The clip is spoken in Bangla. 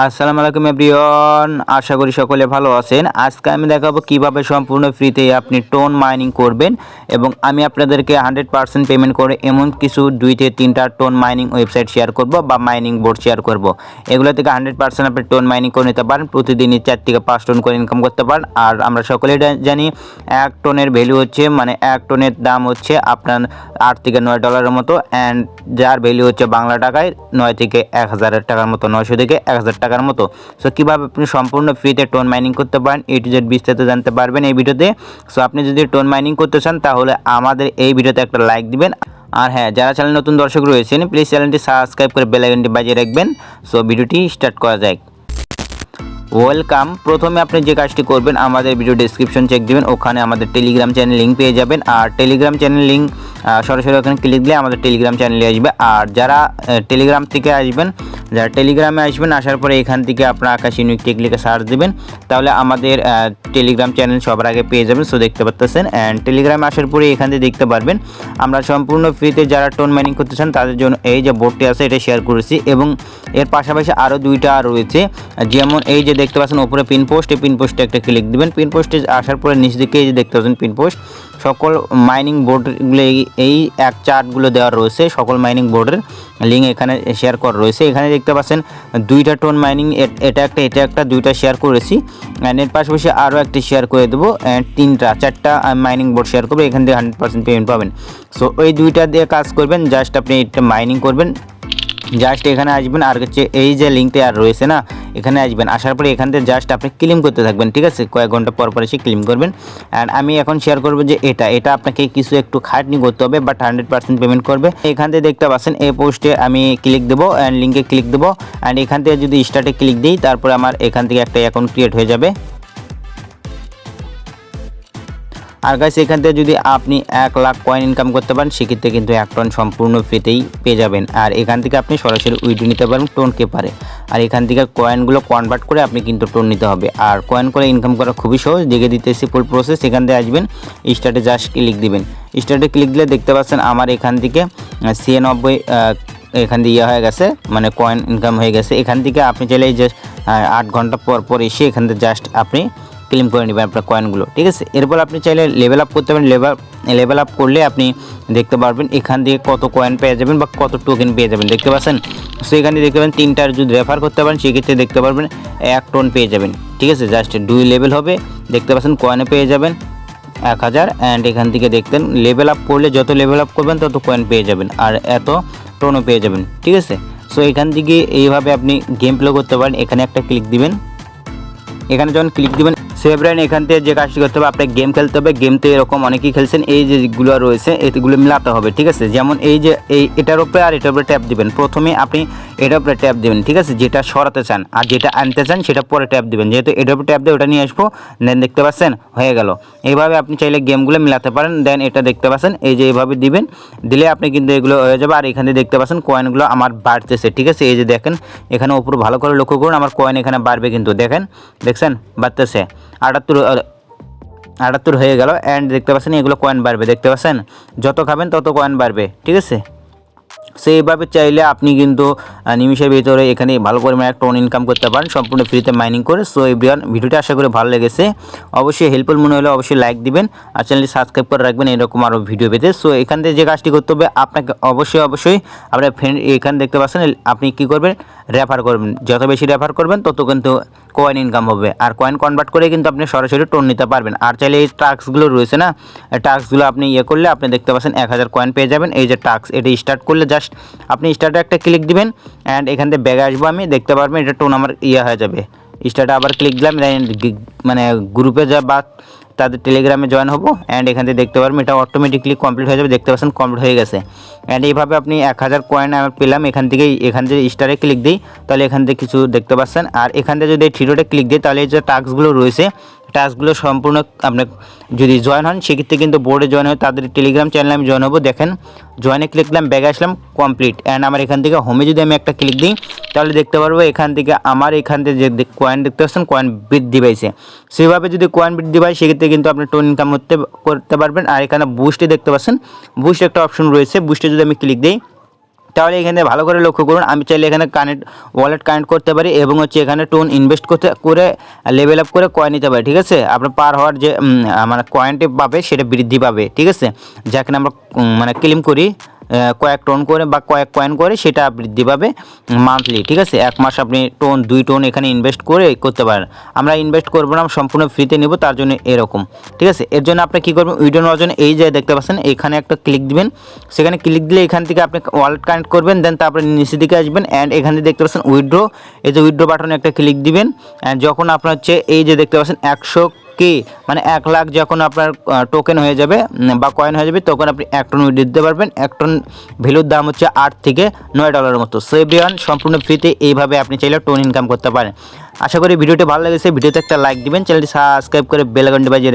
আসসালামু আলাইকুম এভরিওয়ান, আশা করি সকলে ভালো আছেন। আজকে আমি দেখাবো কীভাবে সম্পূর্ণ ফ্রিতে আপনি টোন মাইনিং করবেন এবং আমি আপনাদেরকে হান্ড্রেড পার্সেন্ট পেমেন্ট করে এমন কিছু দুই থেকে তিনটা টোন মাইনিং ওয়েবসাইট শেয়ার করব বা মাইনিং বোর্ড শেয়ার করব। এগুলো থেকে হান্ড্রেড পার্সেন্ট আপনি টোন মাইনিং করে নিতে পারেন, প্রতিদিনই চার থেকে পাঁচ টোন করে ইনকাম করতে পারেন। আর আমরা সকলেই জানি, এক টোনের ভ্যালু হচ্ছে মানে এক টোনের দাম হচ্ছে আপনার আট থেকে নয় ডলারের মতো অ্যান্ড যার ভ্যালু হচ্ছে বাংলা টাকায় নয় থেকে এক হাজার টাকার মতো, নয়শো থেকে এক হাজার টাকার মতো। সো কীভাবে আপনি সম্পূর্ণ ফ্রিতে টোন মাইনিং করতে পারেন এ টু জেড বিস্তারিত জানতে পারবেন এই ভিডিওতে। সো আপনি যদি টোন মাইনিং করতে চান, তাহলে আমাদের এই ভিডিওতে একটা লাইক দিবেন। আর হ্যাঁ যারা চ্যানেল নতুন দর্শক রয়েছেন প্লিজ চ্যানেলটি সাবস্ক্রাইব করে বেল আইকনটি বাজিয়ে রাখবেন। সো ভিডিওটি স্টার্ট করা যায় ওয়েলকাম প্রথমে আপনি যে কাজটি করবেন, আমাদের ভিডিও ডিসক্রিপশন চেক দিবেন। ওখানে আমাদের টেলিগ্রাম চ্যানেল লিঙ্ক পেয়ে যাবেন। আর টেলিগ্রাম চ্যানেল লিঙ্ক সরাসরি ওখানে ক্লিক দিলে আমাদের টেলিগ্রাম চ্যানেলে আসবে। আর যারা টেলিগ্রাম থেকে আসবেন যারা টেলিগ্রামে আসবেন, আসার পরে এখান থেকে আপনার আকাশ ইউনিক লিখে সার্চ দিবেন। তাহলে আমাদের টেলিগ্রাম চ্যানেল সবার আগে পেয়ে যাবেন সো দেখতে পাচ্ছেন অ্যান্ড টেলিগ্রামে আসার পরে এখান থেকে দেখতে পারবেন, আমরা সম্পূর্ণ ফ্রিতে যারা টোন মাইনিং করতে চান, তাদের জন্য এই যে বোর্ডটি আছে, এটা শেয়ার করেছি। এবং এর পাশাপাশি আরও দুইটা রয়েছে। যেমন এই যে দেখতে পাচ্ছেন, ওপরে পিন পোস্ট এই পিন পোস্টে একটা ক্লিক দিবেন। পিন পোস্টে আসার পরে নিচ দিকে এই যে দেখতে পাচ্ছেন পিন পোস্ট সকল মাইনিং বোর্ডগুলো এই এক চার্টগুলো দেওয়া রয়েছে। সকল মাইনিং বোর্ডের লিঙ্ক এখানে শেয়ার করা রয়েছে। এখানে দেখতে পাচ্ছেন, দুইটা টোন মাইনিং এটা একটা এটা একটা, দুইটা শেয়ার করেছি। অ্যান্ড এর পাশাপাশি আরও একটি শেয়ার করে দেবো অ্যান্ড তিনটা, চারটা মাইনিং বোর্ড শেয়ার করব। এখান থেকে হান্ড্রেড পার্সেন্ট পেমেন্ট পাবেন। সো ওই দুইটা দিয়ে কাজ করবেন জাস্ট আপনি এটা মাইনিং করবেন। জাস্ট এখানে আসবেন, আর হচ্ছে এই যে লিঙ্কটা আর রয়েছে না এখানে আসবেন। আসার পরে এখান থেকে জাস্ট আপনি ক্লিম করতে থাকবেন, ঠিক আছে? কয়েক ঘণ্টা পর পর এসে ক্লিম করবেন। অ্যান্ড আমি এখন শেয়ার করব যে এটা এটা আপনাকে কিছু একটু খাটনি করতে হবে বাট হান্ড্রেড পার্সেন্ট পেমেন্ট করবে। এখান থেকে দেখতে পাচ্ছেন, এই পোস্টে আমি ক্লিক দেবো অ্যান্ড লিঙ্কে ক্লিক দেবো। অ্যান্ড এখান থেকে যদি স্টার্টে ক্লিক দিই, তারপরে আমার এখান থেকে একটা অ্যাকাউন্ট ক্রিয়েট হয়ে যাবে। আর গাইস এখান থেকে যদি আপনি এক লাখ কয়েন ইনকাম করতে পারেন, সেক্ষেত্রে কিন্তু এক টন সম্পূর্ণ ফ্রিতেই পেয়ে যাবেন। আর এখান থেকে আপনি সরাসরি উইডো নিতে পারবেন টোনকে পারে আর এখান থেকে কয়েনগুলো কনভার্ট করে আপনি কিন্তু টোন নিতে হবে। আর কয়েন করে ইনকাম করা খুবই সহজ, দেখে দিতেছি ফুল প্রসেস এখান থেকে আসবেন স্টার্টে জাস্ট ক্লিক দিবেন। স্টার্টে ক্লিক দিলে দেখতে পাচ্ছেন আমার এখান থেকে ছিয়ানব্বই এখান দিয়ে ইয়ে হয়ে গেছে মানে কয়েন ইনকাম হয়ে গেছে। এখান থেকে আপনি চাইলে জাস্ট আট ঘণ্টা পর পর এসে এখান থেকে জাস্ট আপনি ক্লেম করে নেবেন আপনার কয়েনগুলো ঠিক আছে? এরপর আপনি চাইলে লেভেল আপ করতে পারেন। লেভেল লেভেল আপ করলে আপনি দেখতে পারবেন এখান থেকে কত কয়েন পেয়ে যাবেন বা কত টোকেন পেয়ে যাবেন, দেখতে পাচ্ছেন? সো এখানে দেখতে পাবেন তিনটার যদি রেফার করতে পারেন, সেক্ষেত্রে দেখতে পারবেন এক টোন পেয়ে যাবেন, ঠিক আছে? জাস্ট দুই লেভেল হবে, দেখতে পাচ্ছেন কয়েনে পেয়ে যাবেন এক হাজার অ্যান্ড এখান থেকে দেখতেন লেভেল আপ করলে যত লেভেল আপ করবেন, তত কয়েন পেয়ে যাবেন, আর এত টোনও পেয়ে যাবেন, ঠিক আছে? সো এখান থেকে এইভাবে আপনি গেম প্লে করতে পারেন। এখানে একটা ক্লিক দিবেন। এখানে যখন ক্লিক দিবেন সেভরেন এখান থেকে যে কাজটি করতে হবে আপনাকে গেম খেলতে হবে। গেম তো এরকম অনেকেই খেলছেন, এই যেগুলো রয়েছে, এগুলো মিলাতে হবে, ঠিক আছে? যেমন এই যে, এই, এটার উপরে আর এটার উপরে ট্যাপ দিবেন। প্রথমে আপনি এটার উপরে ট্যাপ দিবেন, ঠিক আছে? যেটা সরাতে চান আর যেটা আনতে চান, সেটা পরে ট্যাপ দিবেন। যেহেতু এটার উপরে ট্যাপ দিয়ে ওটা নিয়ে আসব দেন দেখতে পাচ্ছেন, হয়ে গেল। এইভাবে আপনি চাইলে গেমগুলো মিলাতে পারেন দেন এটা দেখতে পাচ্ছেন, এই যে এইভাবে দিবেন। দিলে আপনি কিন্তু এগুলো হয়ে যাবে। আর এখানে দেখতে পাচ্ছেন কয়েনগুলো আমার বাড়তেছে, ঠিক আছে? এই যে দেখেন, এখানে উপর ভালো করে লক্ষ্য করুন, আমার কয়েন এখানে বাড়বে কিন্তু, দেখেন, দেখছেন? বাড়তেছে। আটাত্তর আটাত্তর হয়ে গেল। অ্যান্ড দেখতে পাচ্ছেন এগুলো কয়েন বাড়বে। দেখতে পাচ্ছেন? যত খাবেন তত কয়েন বাড়বে। ঠিক আছে? সেইভাবে চাইলে আপনি কিন্তু আহ, নিমিষের ভিতরে এখানে ভালো পরিমাণে একটা অন ইনকাম করতে পারেন। সম্পূর্ণ ফ্রিতে মাইনিং করে। সো এভরিওয়ান ভিডিওটা আশা করি ভালো লেগেছে। অবশ্যই হেল্পফুল মনে হলে অবশ্যই লাইক দিবেন। আর চ্যানেলটি সাবস্ক্রাইব করে রাখবেন এরকম আরও ভিডিও পেতে। সো এখান থেকে যে কাজটি করতে হবে আপনাকে অবশ্যই অবশ্যই আপনার ফ্রেন্ড এখানে দেখতে পাচ্ছেন আপনি কি করবেন? রেফার করবেন। যত বেশি রেফার করবেন, তত কিন্তু কয়েন ইনকাম হবে। আর কয়েন কনভার্ট করে কিন্তু আপনি সরাসরি টোন নিতে পারবেন। আর চাইলে এই টাস্কগুলো রয়েছে না টাস্কগুলো আপনি ইয়ে করলে আপনি দেখতে পাচ্ছেন এক হাজার কয়েন পেয়ে যাবেন। এই যে টাস্ক এটা স্টার্ট করলে জাস্ট আপনি স্টার্টে একটা ক্লিক দিবেন অ্যান্ড এখান থেকে ব্যাগে আসব, আমি দেখতে পারবেন এটা টোন আমার ইয়ে হয়ে যাবে। স্টার্টে আবার ক্লিক দিলাম মানে গ্রুপে যা বা তাদের টেলিগ্রামে জয়েন হব অ্যান্ড এখান থেকে দেখতে পারবেন এটা অটোমেটিকলি কমপ্লিট হয়ে যাবে, দেখতে পাচ্ছেন কমপ্লিট হয়ে গেছে। অ্যান্ড এইভাবে আপনি এক হাজার কয়েন আমার পেলাম, এখান থেকে এখান থেকে স্টারে ক্লিক দিই, তাহলে এখান থেকে কিছু দেখতে পাচ্ছেন। আর এখান থেকে যদি থ্রিডোটে ক্লিক দিই, তাহলে এই যে টাস্কগুলো রয়েছে টাস্কগুলো সম্পূর্ণ আপনার যদি জয়েন হন, সেক্ষেত্রে কিন্তু বোর্ডে জয়েন হয় তাদের টেলিগ্রাম চ্যানেলে আমি জয়েন হব। দেখেন জয়েনে ক্লিক দিলাম ব্যাগে আসলাম কমপ্লিট অ্যান্ড আমার এখান থেকে হোমে যদি আমি একটা ক্লিক দিই, তাহলে দেখতে পারব এখান থেকে আমার এখান থেকে যে কয়েন দেখতে পাচ্ছেন কয়েন বৃদ্ধি পাইছে। সেভাবে যদি কয়েন বৃদ্ধি পায়, সেক্ষেত্রে কিন্তু আপনি টোন ইনকাম করতে করতে পারবেন। আর এখানে বুস্টে দেখতে পাচ্ছেন বুস্ট একটা অপশন রয়েছে। বুস্টে যদি আমি ক্লিক দিই তাহলে এখানে ভালো করে লক্ষ্য করুন। আমি চাইলে এখানে কানেক্ট ওয়ালেট কানেক্ট করতে পারি এবং হচ্ছে এখানে টোন ইনভেস্ট করতে, করে লেভেল আপ করে কয়েন নিতে পারি, ঠিক আছে? আপনার পার হওয়ার যে মানে কয়েনটি পাবে, সেটা বৃদ্ধি পাবে, ঠিক আছে? যাকে আমরা মানে ক্লেম করি কয়েক টোন করে বা কয়েক কয়েন করে সেটা বৃদ্ধি পাবে মান্থলি ঠিক আছে? এক মাস আপনি টোন দুই টোন এখানে ইনভেস্ট করে করতে পারেন। আমরা ইনভেস্ট করব না সম্পূর্ণ ফ্রিতে নিব, তার জন্য এরকম, ঠিক আছে? এর জন্য আপনি কী করবেন? উইডো নেওয়ার জন্য এই যে দেখতে পাচ্ছেন, এখানে একটা ক্লিক দিবেন। সেখানে ক্লিক দিলে এখান থেকে আপনি ওয়ালেট কানেক্ট করবেন দেন তারপরে নিচের দিকে আসবেন অ্যান্ড এখান থেকে দেখতে পাচ্ছেন উইড্রো, এই যে উইড্রো বাটনে একটা ক্লিক দিবেন। অ্যান্ড যখন আপনার হচ্ছে এই যে দেখতে পাচ্ছেন একশো কে? মানে এক লাখ যখন আপনার টোকেন হয়ে যাবে বা কয়েন হয়ে যাবে, তখন আপনি এক টন উইড দিতে পারবেন। এক টন ভ্যালুর দাম হচ্ছে আট থেকে নয় ডলারের মতো। সো এভরিওয়ান সম্পূর্ণ ফ্রিতে এইভাবে আপনি চাইলে টোন ইনকাম করতে পারেন। আশা করি ভিডিওটি ভালো লেগেছে। ভিডিওতে একটা লাইক দিবেন। চ্যানেলটি সাবস্ক্রাইব করে বেল আইকনটি বাজিয়ে